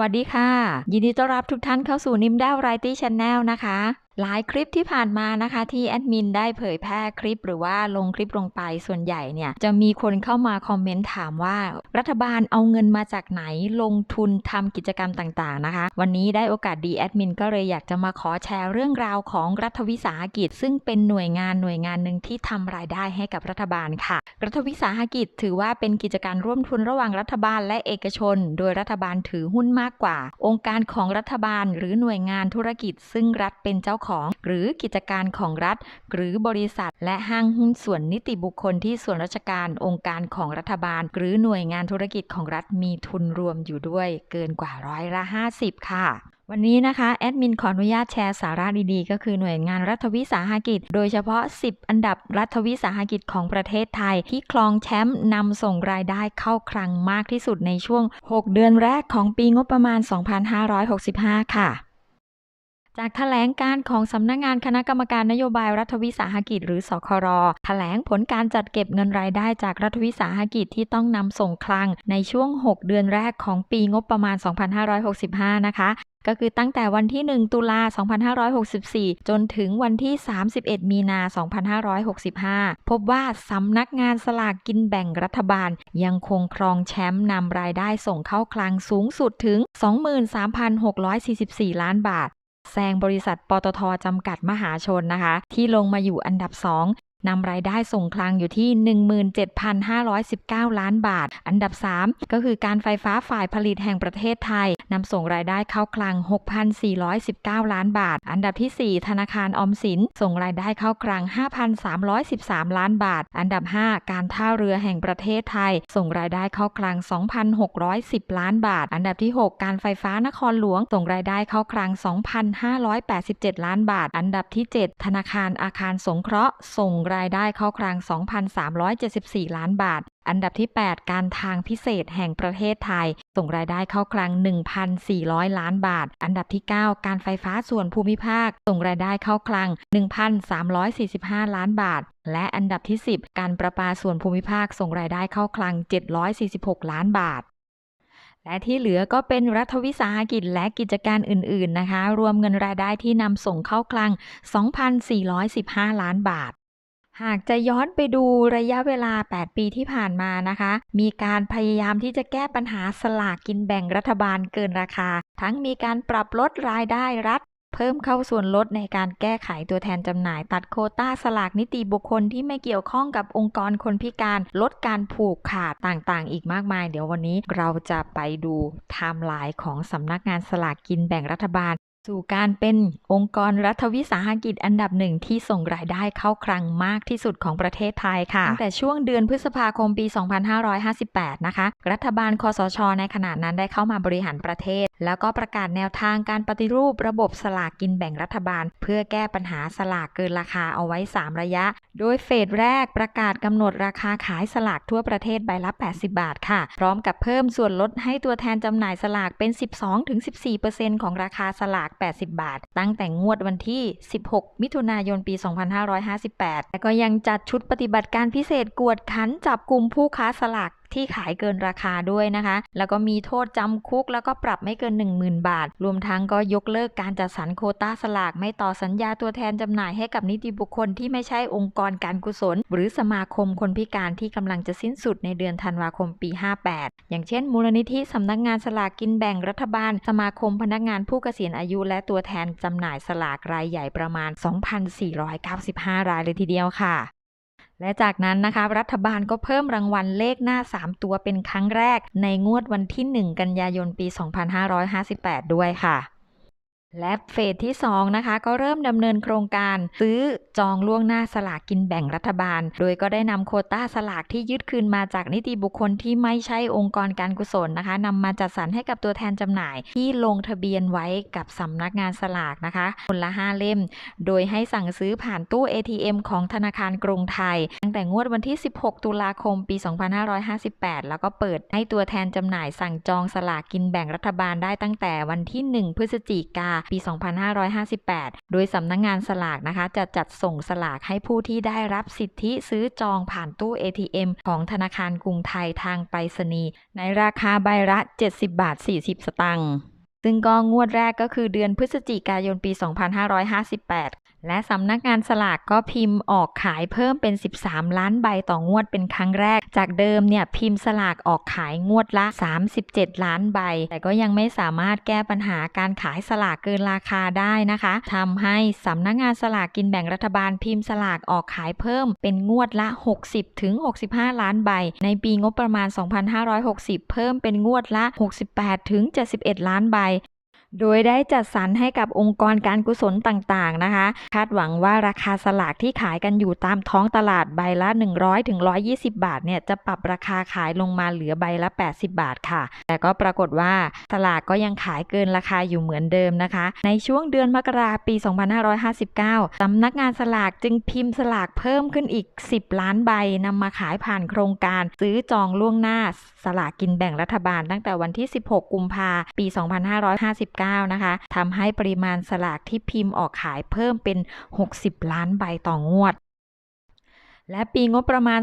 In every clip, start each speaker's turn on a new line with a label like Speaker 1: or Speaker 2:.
Speaker 1: วัสดีค่ะ ยินดีต้อนรับทุกท่านเข้าสู่นิมด้าวไรตี้ช n แนลนะคะ หลายคลิปที่ผ่านมานะคะ ที่แอดมินได้เผยแพร่คลิปหรือว่าลงคลิปลงไปส่วนใหญ่เนี่ย จะมีคนเข้ามาคอมเมนต์ถามว่า รัฐบาลเอาเงินมาจากไหนลงทุนทำกิจกรรมต่างๆนะคะ วันนี้ได้โอกาสดีแอดมินก็เลยอยากจะมาขอแชร์เรื่องราวของรัฐวิสาหกิจ ซึ่งเป็นหน่วยงานหน่วยงานหนึ่งที่ทำรายได้ให้กับรัฐบาลค่ะ รัฐวิสาหกิจถือว่าเป็นกิจการร่วมทุนระหว่างรัฐบาลและเอกชน โดยรัฐบาลถือหุ้นมากกว่า องค์การของรัฐบาล หรือหน่วยงานธุรกิจ ซึ่งรัฐเป็นเจ้าของ หรือกิจการของรัฐ หรือบริษัท และห้างหุ้นส่วนนิติบุคคลที่ส่วนราชการองค์การของรัฐบาล หรือหน่วยงานธุรกิจของรัฐมีทุนรวมอยู่ด้วยเกินกว่าร้อยละ 50 ค่ะวันนี้นะคะแอดมินขออนุญาตแชร์สาระดีๆ ก็คือหน่วยงานรัฐวิสาหกิจ โดยเฉพาะ 10 อันดับรัฐวิสาหกิจของประเทศไทย ที่ครองแชมป์นำส่งรายได้เข้าคลังมากที่สุดในช่วง 6 เดือนแรกของปีงบประมาณ 2565 ค่ะ จากแถลงการของสำนักงงานคณะกรรมการนโยบายรัฐวิสาหกิจหรือสครแถลงผลการจัดเก็บเงินรายได้จากรัฐวิสาหกิจที่ต้องนำส่งคลังในช่วง 6 เดือนแรกของปีงบประมาณ 2565 นะคะก็คือตั้งแต่วันที่ 1 ตุลา 2564 จนถึงวันที่ 31 มีนา 2565 พบว่าสำนักงานสลากกินแบ่งรัฐบาล ยังคงครองแชมป์นำรายได้ส่งเข้าคลังสูงสุดถึง 23,644 ล้านบาท แซงบริษัทปตทจำกัดมหาชนนะคะ ที่ลงมาอยู่อันดับ 2 นำรายได้ส่งคลังอยู่ที่ 17,519 ล้านบาท อันดับ 3 ก็คือการไฟฟ้าฝ่ายผลิตแห่งประเทศไทยนำส่งรายได้เข้าคลัง 6,419 ล้านบาท อันดับที่ 4 ธนาคารออมสิน ส่งรายได้เข้าคลัง 5,313 ล้านบาท อันดับ 5 การท่าเรือแห่งประเทศไทย ส่งรายได้เข้าคลัง 2,610 ล้านบาท อันดับที่ 6 การไฟฟ้านครหลวง ส่งรายได้เข้าคลัง 2,587 ล้านบาท อันดับที่ 7 ธนาคารอาคารสงเคราะห์ ส่งรายได้เข้าคลัง 2,374 ล้านบาท อันดับที่ 8 การทางพิเศษแห่งประเทศไทย ส่งรายได้เข้าคลัง 1,400 ล้านบาท อันดับที่ 9 การไฟฟ้าส่วนภูมิภาค ส่งรายได้เข้าคลัง 1,345 ล้านบาท และอันดับที่ 10 การประปาส่วนภูมิภาค ส่งรายได้เข้าคลัง 746 ล้านบาทและที่เหลือก็เป็นรัฐวิสาหกิจและกิจการอื่น ๆ นะคะ รวมเงินรายได้ที่นำส่งเข้าคลัง 2,415 ล้านบาท หากจะย้อนไปดูระยะเวลา 8 ปีที่ผ่านมานะคะ มีการพยายามที่จะแก้ปัญหาสลากกินแบ่งรัฐบาลเกินราคา ทั้งมีการปรับลดรายได้รัฐ เพิ่มเข้าส่วนลดในการแก้ไขตัวแทนจำหน่าย ตัดโคต้าสลากนิติบุคคลที่ไม่เกี่ยวข้องกับองค์กรคนพิการ ลดการผูกขาดต่างๆ อีกมากมาย เดี๋ยววันนี้เราจะไปดูไทม์ไลน์ของสำนักงานสลากกินแบ่งรัฐบาล สู่การเป็นองค์กรรัฐวิสาหกิจอันดับหนึ่งที่ส่งรายได้เข้าคลังมากที่สุดของประเทศไทยค่ะตั้งแต่ช่วงเดือนพฤษภาคมปี 2558 นะคะ รัฐบาลคอสช ในขณะนั้นได้เข้ามาบริหารประเทศ แล้วก็ประกาศแนวทางการปฏิรูประบบสลากกินแบ่งรัฐบาล เพื่อแก้ปัญหาสลากเกินราคาเอาไว้ 3 ระยะ โดยเฟสแรกประกาศกำหนดราคาขายสลากทั่วประเทศใบละ 80 บาทค่ะ พร้อมกับเพิ่มส่วนลดให้ตัวแทนจำหน่ายสลากเป็น 12-14%ของราคาสลาก80 บาท ตั้งแต่งวดวันที่ 16 มิถุนายนปี 2558 และก็ยังจัดชุดปฏิบัติการพิเศษกวดขันจับกลุ่มผู้ค้าสลาก ที่ขายเกินราคาด้วยนะคะ แล้วก็มีโทษจำคุก แล้วก็ปรับไม่เกิน 10,000 บาท รวมทั้งก็ยกเลิกการจัดสรรโคต้าสลาก ไม่ต่อสัญญาตัวแทนจำหน่ายให้กับนิติบุคคลที่ไม่ใช่องค์กรการกุศล หรือสมาคมคนพิการที่กำลังจะสิ้นสุดในเดือนธันวาคมปี 58 อย่างเช่น มูลนิธิสำนักงานสลากกินแบ่งรัฐบาล สมาคมพนักงานผู้เกษียณอายุ และตัวแทนจำหน่ายสลากรายใหญ่ประมาณ 2,495 รายเลยทีเดียวค่ะ และจากนั้นนะคะรัฐบาลก็เพิ่มรางวัลเลขหน้า 3 ตัวเป็นครั้งแรก ในงวดวันที่ 1 กันยายนปี 2558 ด้วยค่ะ และเฟสที่2นะคะก็เริ่มดำเนินโครงการ ซื้อจองล่วงหน้าสลากกินแบ่งรัฐบาล โดยก็ได้นำโคต้าสลากที่ยึดคืนมาจากนิติบุคคลที่ไม่ใช่องค์กรการกุศลนะคะนำมาจัดสรรให้กับตัวแทนจำหน่าย ที่ลงทะเบียนไว้กับสำนักงานสลากนะคะคนละ 5 เล่ม โดยให้สั่งซื้อผ่านตู้ ATM ของธนาคารกรุงไทย ตั้งแต่งวดวันที่ 16 ตุลาคมปี 2558 แล้วก็เปิดให้ตัวแทนจำหน่ายสั่งจองสลากกินแบ่งรัฐบาลได้ตั้งแต่วันที่ 1 พฤศจิกาปี 2558 โดยสำนักงงานสลากนะคะ จะจัดส่งสลากให้ผู้ที่ได้รับสิทธิซื้อจองผ่านตู้ ATM ของธนาคารกรุงไทยทางไปรษณีย์ในราคาใบละ 70 บาท 40 สตางค์ ซึ่งก็งวดแรกก็คือเดือนพฤศจิกายนปี 2558 และสำนักงานสลากก็พิมพ์ออกขายเพิ่มเป็น 13 ล้านใบต่องวดเป็นครั้งแรก จากเดิมเนี่ยพิมพ์สลากออกขายงวดละ 37 ล้านใบ แต่ก็ยังไม่สามารถแก้ปัญหาการขายสลากเกินราคาได้นะคะทำให้สำนักงานสลากกินแบ่งรัฐบาลพิมพ์สลากออกขายเพิ่มเป็นงวดละ 60ถึง65 ล้านใบ ในปีงบประมาณ 2560 เพิ่มเป็นงวดละ 68ถึง71 ล้านใบ โดยได้จัดสรรให้กับองค์กรการกุศลต่างๆนะคะ คาดหวังว่าราคาสลากที่ขายกันอยู่ตามท้องตลาดใบละ 100ถึง120 บาทเนี่ยจะปรับราคาขายลงมาเหลือใบละ 80 บาทค่ะ แต่ก็ปรากฏว่าสลากก็ยังขายเกินราคาอยู่เหมือนเดิมนะคะ ในช่วงเดือนมกราปี 2559สำนักงานสลากจึงพิมพ์สลากเพิ่มขึ้นอีก 10 ล้านใบนำมาขายผ่านโครงการ ซื้อจองล่วงหน้าสลากกินแบ่งรัฐบาลตั้งแต่วันที่ 16 กุมภาปี 2559นะคะ ทำให้ปริมาณสลากที่พิมพ์ออกขายเพิ่มเป็น 60 ล้านใบต่องวดและปีงบประมาณ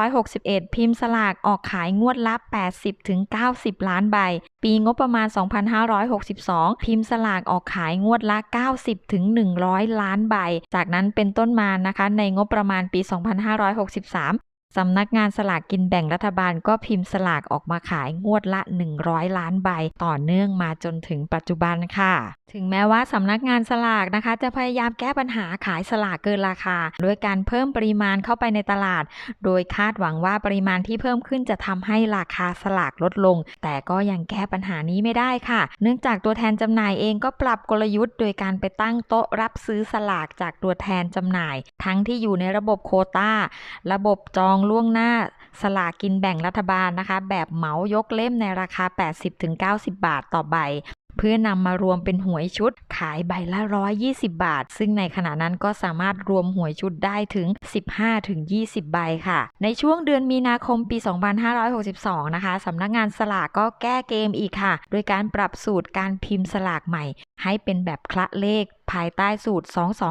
Speaker 1: 2561 พิมพ์สลากออกขายงวดละ 80ถึง90 ล้านใบ ปีงบประมาณ 2562 พิมพ์สลากออกขายงวดละ 90ถึง100 ล้านใบ จากนั้นเป็นต้นมานะคะ ในงบประมาณปี 2563 สำนักงานสลากกินแบ่งรัฐบาลก็พิมพ์สลากออกมาขายงวดละ 100 ล้านใบต่อเนื่องมาจนถึงปัจจุบันค่ะ ถึงแม้ว่าสำนักงานสลากนะคะ จะพยายามแก้ปัญหาขายสลากเกินราคาโดยการเพิ่มปริมาณเข้าไปในตลาด โดยคาดหวังว่าปริมาณที่เพิ่มขึ้นจะทำให้ราคาสลากลดลง แต่ก็ยังแก้ปัญหานี้ไม่ได้ค่ะ เนื่องจากตัวแทนจำหน่ายเองก็ปรับกลยุทธ์ โดยการไปตั้งโต๊ะรับซื้อสลากจากตัวแทนจำหน่าย ทั้งที่อยู่ในระบบโคตาระบบจองล่วงหน้าสลากกินแบ่งรัฐบาลนะคะ แบบเหมายกเล่มในราคา 80-90 บาทต่อใบ เพื่อนำมารวมเป็นหวยชุด ขายใบละ 120 บาท ซึ่งในขณะนั้นก็สามารถรวมหวยชุดได้ถึง 15-20 ใบค่ะ ในช่วงเดือนมีนาคมปี 2562 นะคะสำนักงานสลากก็แก้เกมอีกค่ะ โดยการปรับสูตรการพิมพ์สลากใหม่ ให้เป็นแบบคละเลขภายใต้สูตร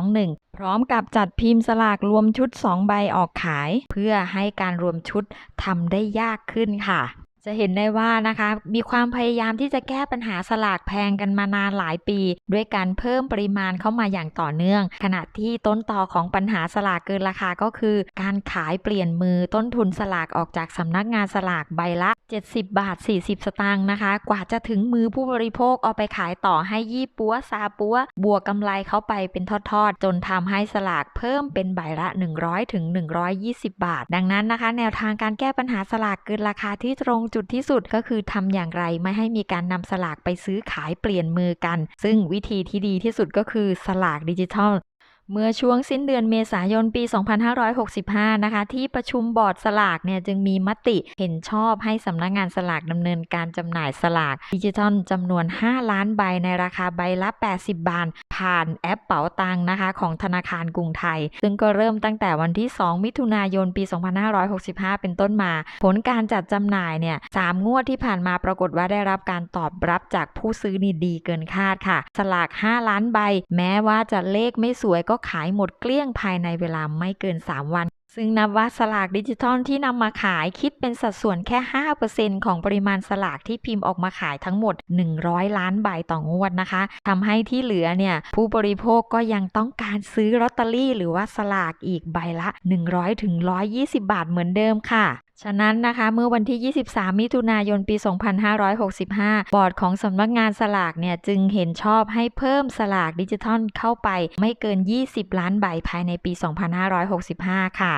Speaker 1: 221 พร้อมกับจัดพิมพ์สลากรวมชุด 2 ใบออกขาย เพื่อให้การรวมชุดทำได้ยากขึ้นค่ะ จะเห็นได้ว่านะคะ มีความพยายามที่จะแก้ปัญหาสลากแพงกันมานานหลายปี ด้วยการเพิ่มปริมาณเข้ามาอย่างต่อเนื่อง ขณะที่ต้นต่อของปัญหาสลากเกินราคาก็คือ การขายเปลี่ยนมือต้นทุนสลากออกจากสำนักงานสลากใบละ 70 บาท 40 สตางค์นะคะ กว่าจะถึงมือผู้บริโภคเอาไปขายต่อให้ยี่ปัวซาปัวบวกกำไรเข้าไปเป็นทอดๆ จนทำให้สลากเพิ่มเป็นใบละ 100ถึง120 บาท ดังนั้นนะคะ แนวทางการแก้ปัญหาสลากเกินราคาที่ตรงจุดที่สุดก็คือทำอย่างไรไม่ให้มีการนำสลากไปซื้อขายเปลี่ยนมือกัน ซึ่งวิธีที่ดีที่สุดก็คือสลากดิจิทัล เมื่อช่วงสิ้นเดือนเมษายนปี 2565 นะคะ ที่ประชุมบอร์ดสลากเนี่ยจึงมีมติเห็นชอบให้สำนักงานสลากดำเนินการจำหน่ายสลากดิจิทัลจำนวน 5 ล้านใบในราคาใบละ 80 บาท ผ่านแอปเป๋าตังนะคะ ของธนาคารกรุงไทย ซึ่งก็เริ่มตั้งแต่วันที่ 2 มิถุนายนปี 2565 เป็นต้นมา ผลการจัดจำหน่ายเนี่ย3งวดที่ผ่านมาปรากฏว่าได้รับการตอบรับจากผู้ซื้อนี่ดีเกินคาดค่ะ สลาก 5 ล้านใบ แม้ว่าจะเลขไม่สวยก็ขายหมดเกลี้ยงภายในเวลาไม่เกิน 3 วัน ซึ่งนับว่าสลากดิจิทัลที่นำมาขายคิดเป็นสัดส่วนแค่ 5%ของปริมาณสลากที่พิมพ์ออกมาขายทั้งหมด 100 ล้านใบต่องวดนะคะทำให้ที่เหลือเนี่ยผู้บริโภคก็ยังต้องการซื้อลอตเตอรี่ หรือว่าสลากอีกใบละ 100ถึง120 บาทเหมือนเดิมค่ะ ฉะนั้นนะคะ เมื่อวันที่ 23 มิถุนายน ปี 2565 บอร์ดของสำนักงานสลากเนี่ย จึงเห็นชอบให้เพิ่มสลากดิจิทัลเข้าไปไม่เกิน 20 ล้านใบภายในปี 2565 ค่ะ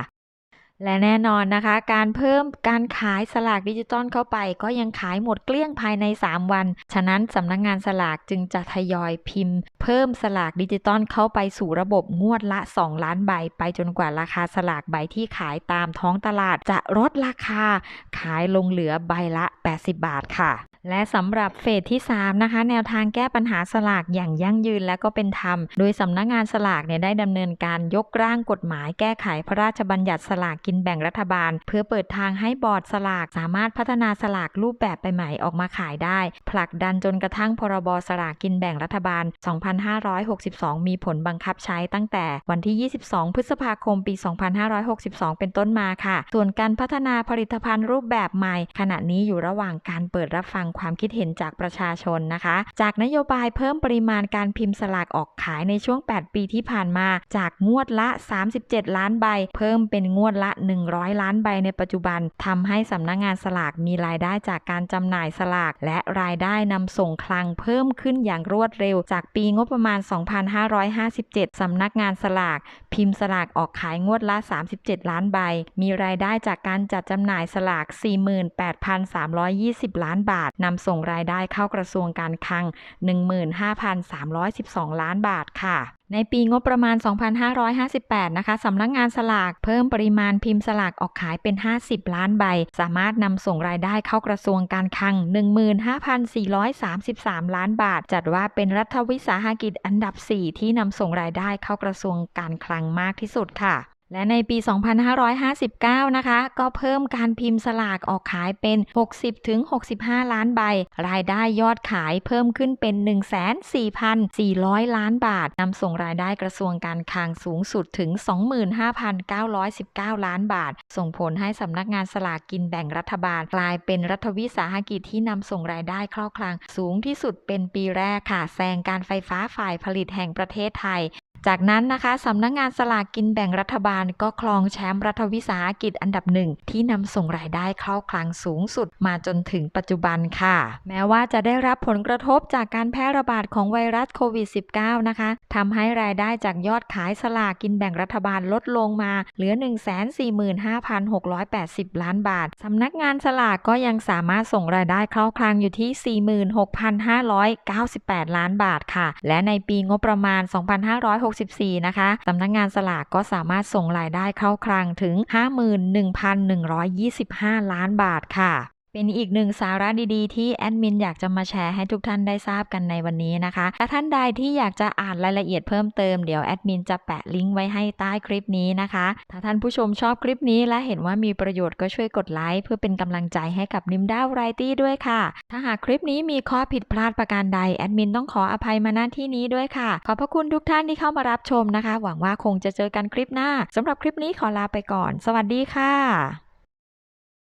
Speaker 1: และแน่นอนนะคะ การเพิ่มการขายสลากดิจิตอลเข้าไป ก็ยังขายหมดเกลี้ยงภายใน 3 วัน ฉะนั้นสำนักงงานสลากจึงจะทยอยพิมพ์ เพิ่มสลากดิจิตอลเข้าไปสู่ระบบงวดละ 2 ล้านใบ ไปจนกว่าราคาสลากใบที่ขายตามท้องตลาด จะลดราคาขายลงเหลือใบละ 80 บาทค่ะ และสำหรับเฟสที่ 3 นะคะ แนวทางแก้ปัญหาสลากอย่างยั่งยืนและก็เป็นธรรม โดยสำนักงานสลากเนี่ยได้ดำเนินการยกร่างกฎหมายแก้ไขพระราชบัญญัติสลากกินแบ่งรัฐบาล เพื่อเปิดทางให้บอร์ดสลากสามารถพัฒนาสลากรูปแบบใหม่ออกมาขายได้ ผลักดันจนกระทั่งพรบสลากกินแบ่งรัฐบาล 2562 มีผลบังคับใช้ตั้งแต่วันที่ 22 พฤษภาคม ปี 2562 เป็นต้นมาค่ะ ส่วนการพัฒนาผลิตภัณฑ์รูปแบบใหม่ ขณะนี้อยู่ระหว่างการเปิดรับฟังความคิดเห็นจากประชาชนนะคะ จากนโยบายเพิ่มปริมาณการพิมพ์สลากออกขายในช่วง 8 ปีที่ผ่านมา จากงวดละ 37 ล้านใบ เพิ่มเป็นงวดละ 100 ล้านใบในปัจจุบันทำให้สำนักงานสลากมีรายได้จากการจำหน่ายสลาก และรายได้นำส่งคลังเพิ่มขึ้นอย่างรวดเร็ว จากปีงบประมาณ 2557สำนักงานสลาก พิมพ์สลากออกขายงวดละ 37 ล้านใบ มีรายได้จากการจัดจำหน่ายสลาก 48,320 ล้านบาทนำส่งรายได้เข้ากระทรวงการคลัง 15,312 ล้านบาทค่ะในปีงบประมาณ 2558 นะคะ สำนักงานสลากเพิ่มปริมาณพิมพ์สลากออกขายเป็น 50 ล้านใบ สามารถนำส่งรายได้เข้ากระทรวงการคลัง 15,433 ล้านบาท จัดว่าเป็นรัฐวิสาหกิจอันดับ 4 ที่นำส่งรายได้เข้ากระทรวงการคลังมากที่สุดค่ะ และในปี 2559 นะคะ ก็เพิ่มการพิมพ์สลากออกขายเป็น 60-65 ล้านใบ รายได้ยอดขายเพิ่มขึ้นเป็น 104,400 ล้านบาท นำส่งรายได้กระทรวงการคลังสูงสุดถึง 25,919 ล้านบาท ส่งผลให้สำนักงานสลากกินแบ่งรัฐบาล กลายเป็นรัฐวิสาหกิจที่นำส่งรายได้เข้าคลัง สูงที่สุดเป็นปีแรกค่ะ แซงการไฟฟ้าฝ่ายผลิตแห่งประเทศไทย จากนั้นนะคะสำนักงงานสลากกินแบ่งรัฐบาลก็ครองแชมป์รัฐวิสาหกิจอันดับหนึ่งที่นำส่งรายได้เข้าคลังสูงสุดมาจนถึงปัจจุบันค่ะ แม้ว่าจะได้รับผลกระทบจากการแพร่ระบาดของไวรัสโควิด -19 นะคะทำให้รายได้จากยอดขายสลากกินแบ่งรัฐบาลลดลงมา เหลือ 145,680 ล้านบาทสำนักงานสลากก็ยังสามารถส่งรายได้เข้าคลังอยู่ที่ 46,598 ล้านบาทค่ะ และในปีงบประมาณ2564 นะคะสำนักงานสลากก็สามารถส่งรายได้เข้าคลังถึง 51,125 ล้านบาทค่ะ เป็นอีกหนึ่งสาระดีๆ ที่แอดมินอยากจะมาแชร์ให้ทุกท่านได้ทราบกันในวันนี้นะคะ ถ้าท่านใดที่อยากจะอ่านรายละเอียดเพิ่มเติม เดี๋ยวแอดมินจะแปะลิงก์ไว้ให้ใต้คลิปนี้นะคะ ถ้าท่านผู้ชมชอบคลิปนี้และเห็นว่ามีประโยชน์ก็ช่วยกดไลค์เพื่อเป็นกำลังใจให้กับนิมด้าไรตี้ด้วยค่ะ ถ้าหากคลิปนี้มีข้อผิดพลาดประการใดแอดมินต้องขออภัยมาณที่นี้ด้วยค่ะ ขอบพระคุณทุกท่านที่เข้ามารับชมนะคะ หวังว่าคงจะเจอกันคลิปหน้าสำหรับคลิปนี้ขอลาไปก่อน สวัสดีค่ะ